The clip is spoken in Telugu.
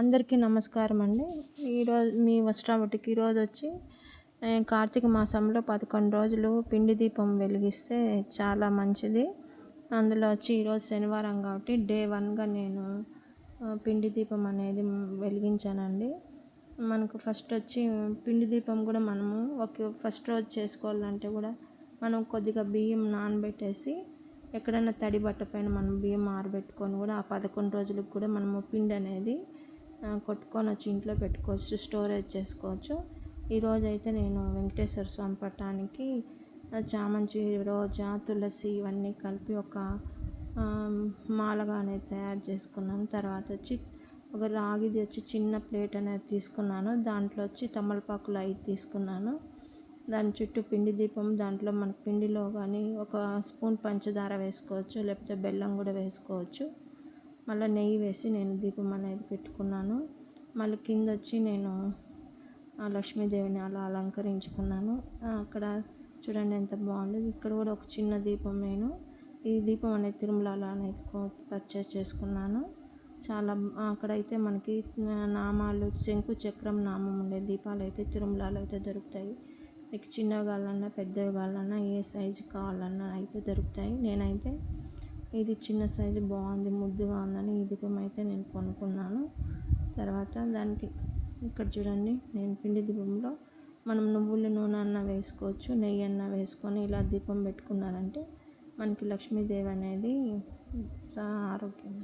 అందరికీ నమస్కారం అండి. ఈరోజు మీ వస్ట్రాబట్టికి ఈరోజు వచ్చి కార్తీక మాసంలో పదకొండు రోజులు పిండి దీపం వెలిగిస్తే చాలా మంచిది. అందులో వచ్చి ఈరోజు శనివారం కాబట్టి డే వన్గా నేను పిండి దీపం అనేది వెలిగించానండి. మనకు ఫస్ట్ వచ్చి పిండి దీపం కూడా మనము ఒక ఫస్ట్ రోజు చేసుకోవాలంటే కూడా మనం కొద్దిగా బియ్యం నానబెట్టేసి ఎక్కడైనా తడి బట్ట పైన మనం బియ్యం ఆరబెట్టుకొని కూడా ఆ పదకొండు రోజులకు కూడా మనము పిండి అనేది కొట్టుకొని వచ్చి ఇంట్లో పెట్టుకోవచ్చు స్టోరేజ్ చేసుకోవచ్చు. ఈరోజు అయితే నేను వెంకటేశ్వర స్వామి పట్టానికి చామంతి రోజా తులసి ఇవన్నీ కలిపి ఒక మాలగా అనేది తయారు చేసుకున్నాను. తర్వాత వచ్చి ఒక రాగిది వచ్చి చిన్న ప్లేట్ అనేది తీసుకున్నాను. దాంట్లో వచ్చి తమలపాకులు అవి తీసుకున్నాను. దాని చుట్టూ పిండి దీపం దాంట్లో మన పిండిలో కానీ ఒక స్పూన్ పంచదార వేసుకోవచ్చు లేకపోతే బెల్లం కూడా వేసుకోవచ్చు. మళ్ళీ నెయ్యి వేసి నేను దీపం అనేది పెట్టుకున్నాను. మళ్ళీ కింద వచ్చి నేను లక్ష్మీదేవిని అలా అలంకరించుకున్నాను. అక్కడ చూడండి ఎంత బాగుంది. ఇక్కడ కూడా ఒక చిన్న దీపం నేను. ఈ దీపం అనేది తిరుమల అనేది పర్చేస్ చేసుకున్నాను. చాలా అక్కడైతే మనకి నామాలు శంకు చక్రం నామం ఉండే దీపాలు అయితే తిరుమలలో అయితే దొరుకుతాయి. మీకు చిన్నవి కావాలన్నా పెద్దవి కావాలన్నా ఏ సైజు కావాలన్నా అయితే దొరుకుతాయి. నేనైతే ఇది చిన్న సైజు బాగుంది ముద్దుగా ఉందని ఈ దీపం అయితే నేను కొనుక్కున్నాను. తర్వాత దానికి ఇక్కడ చూడండి నేను పిండి దీపంలో మనం నువ్వుల నూనె అన్న వేసుకోవచ్చు నెయ్యి అన్న వేసుకొని ఇలా దీపం పెట్టుకున్నారంటే మనకి లక్ష్మీదేవి అనేది ఆరోగ్యం.